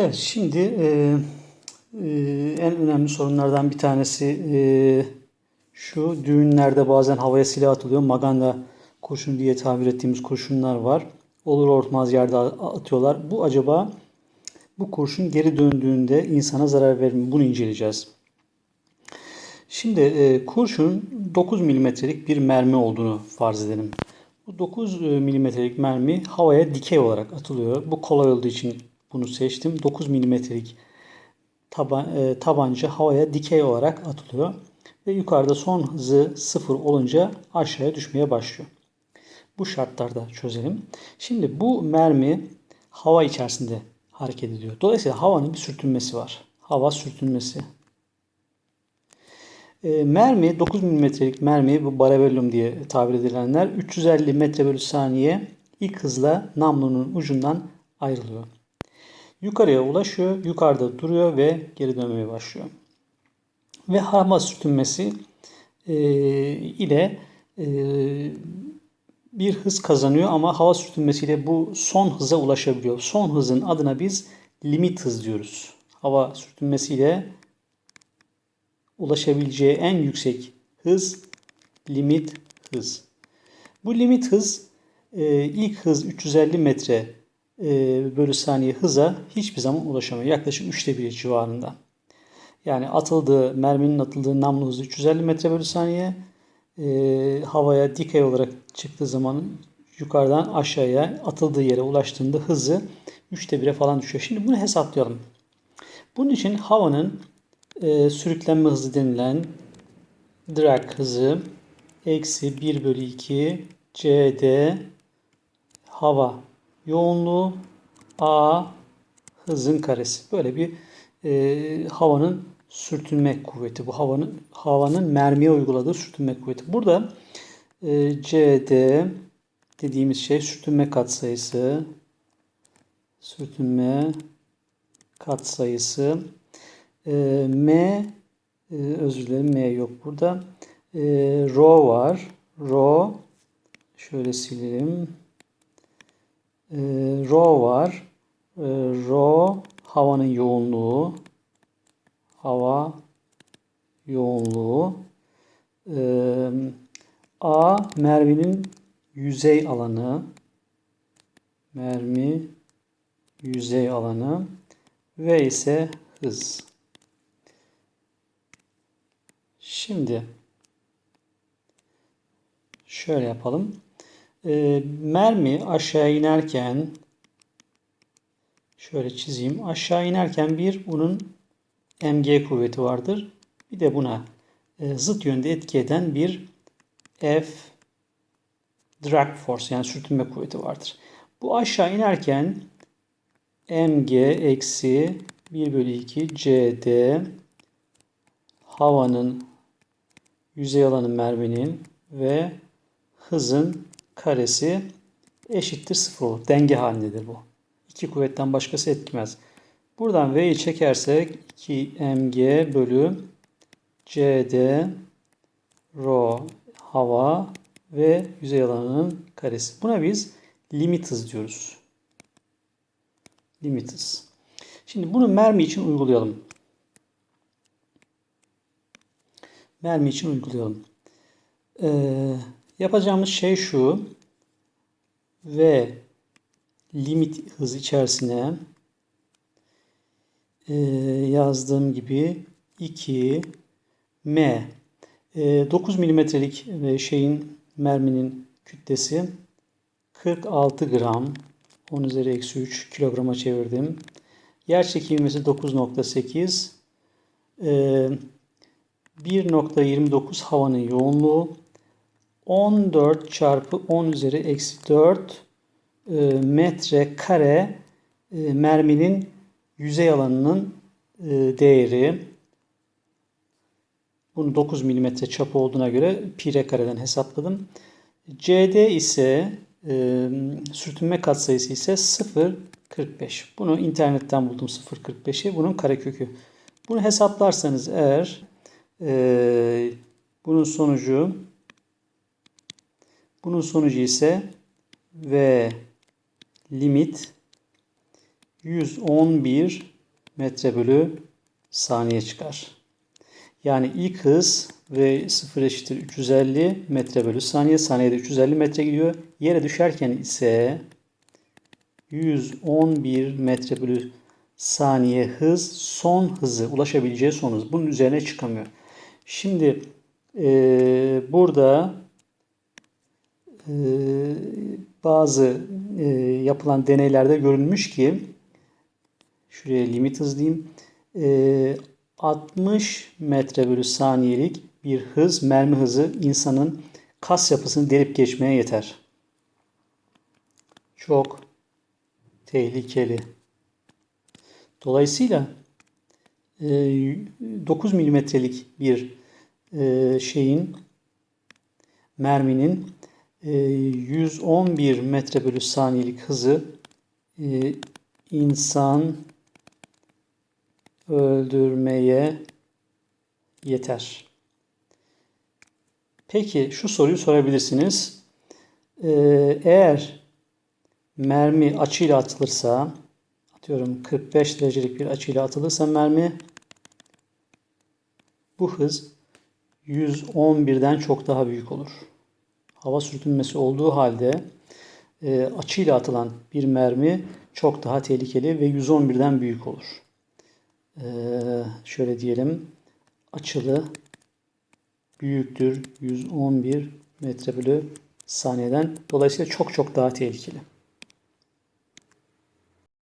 Evet, şimdi e, e, en önemli sorunlardan bir tanesi e, şu düğünlerde bazen havaya silah atılıyor. Maganda kurşun diye tabir ettiğimiz kurşunlar var. Olur olmaz yerde atıyorlar. Bu acaba bu kurşun geri döndüğünde insana zarar verir mi? Bunu inceleyeceğiz. Şimdi e, kurşun 9 milimetrelik bir mermi olduğunu farz edelim. Bu 9 milimetrelik mermi havaya dikey olarak atılıyor. Bu kolay olduğu için bunu seçtim. 9 milimetrelik taban, e, tabanca havaya dikey olarak atılıyor. Ve yukarıda son hızı sıfır olunca aşağıya düşmeye başlıyor. Bu şartlarda çözelim. Şimdi bu mermi hava içerisinde hareket ediyor. Dolayısıyla havanın bir sürtünmesi var. Hava sürtünmesi. E, mermi 9 milimetrelik mermi bu barabellum diye tabir edilenler 350 metre bölü saniye ilk hızla namlunun ucundan ayrılıyor. Yukarıya ulaşıyor, yukarıda duruyor ve geri dönmeye başlıyor. Ve hava sürtünmesi e, ile e, bir hız kazanıyor ama hava sürtünmesiyle bu son hıza ulaşabiliyor. Son hızın adına biz limit hız diyoruz. Hava sürtünmesiyle ulaşabileceği en yüksek hız limit hız. Bu limit hız e, ilk hız 350 metre bölü saniye hıza hiçbir zaman ulaşamıyor. Yaklaşık üçte biri civarında. Yani atıldığı, merminin atıldığı namlu hızı 350 metre bölü saniye. E, havaya dikey olarak çıktığı zaman yukarıdan aşağıya atıldığı yere ulaştığında hızı üçte 1'e falan düşüyor. Şimdi bunu hesaplayalım. Bunun için havanın e, sürüklenme hızı denilen drag hızı eksi 1 bölü 2 CD hava yoğunluğu A hızın karesi. Böyle bir e, havanın sürtünme kuvveti. Bu havanın havanın mermiye uyguladığı sürtünme kuvveti. Burada e, CD dediğimiz şey sürtünme katsayısı sürtünme katsayısı e, M e, özür dilerim M yok burada. E, rho var. Rho şöyle silelim. E, rho var. E, rho havanın yoğunluğu. Hava yoğunluğu. E, A merminin yüzey alanı. Mermi yüzey alanı. V ise hız. Şimdi şöyle yapalım. E, mermi aşağı inerken şöyle çizeyim. Aşağı inerken bir bunun mg kuvveti vardır. Bir de buna e, zıt yönde etki eden bir F drag force yani sürtünme kuvveti vardır. Bu aşağı inerken mg eksi 1 bölü 2 cd havanın yüzey alanı merminin ve hızın karesi eşittir sıfır olur. Denge halindedir bu. İki kuvvetten başkası etmez. Buradan V'yi çekersek 2 mg bölü cd rho hava ve yüzey alanının karesi. Buna biz limit hız diyoruz. Limit hız. Şimdi bunu mermi için uygulayalım. mermi için uygulayalım. Ee, yapacağımız şey şu. Ve limit hız içerisine e, yazdığım gibi 2 M. E, 9 milimetrelik e, şeyin merminin kütlesi 46 gram. 10 üzeri eksi 3 kilograma çevirdim. Yer çekimimizi 9.8 e, 1.29 havanın yoğunluğu 14 çarpı 10 üzeri eksi 4 e, metre kare e, merminin yüzey alanının e, değeri. Bunu 9 mm çapı olduğuna göre pi kareden hesapladım. CD ise sürtünme katsayısı ise 0.45. Bunu internetten buldum 0.45'i. Bunun karekökü. Bunu hesaplarsanız eğer bunun sonucu bunun sonucu ise v limit 111 metre bölü saniye çıkar. Yani ilk hız ve 0 eşittir 350 metre bölü saniye. Saniyede 350 metre gidiyor. Yere düşerken ise 111 metre bölü saniye hız son hızı ulaşabileceği son hız. Bunun üzerine çıkamıyor. Şimdi e, burada bazı e, yapılan deneylerde görülmüş ki şuraya limit hız diyeyim. E, 60 metre bölü saniyelik bir hız, mermi hızı insanın kas yapısını delip geçmeye yeter. Çok tehlikeli. Dolayısıyla e, 9 milimetrelik bir e, şeyin merminin e, 111 metre bölü saniyelik hızı e, insan öldürmeye yeter. Peki şu soruyu sorabilirsiniz. Ee, eğer mermi açıyla atılırsa atıyorum 45 derecelik bir açıyla atılırsa mermi bu hız 111'den çok daha büyük olur. Hava sürtünmesi olduğu halde e, açıyla atılan bir mermi çok daha tehlikeli ve 111'den büyük olur. Ee, şöyle diyelim açılı büyüktür 111 metre bölü saniyeden. Dolayısıyla çok çok daha tehlikeli.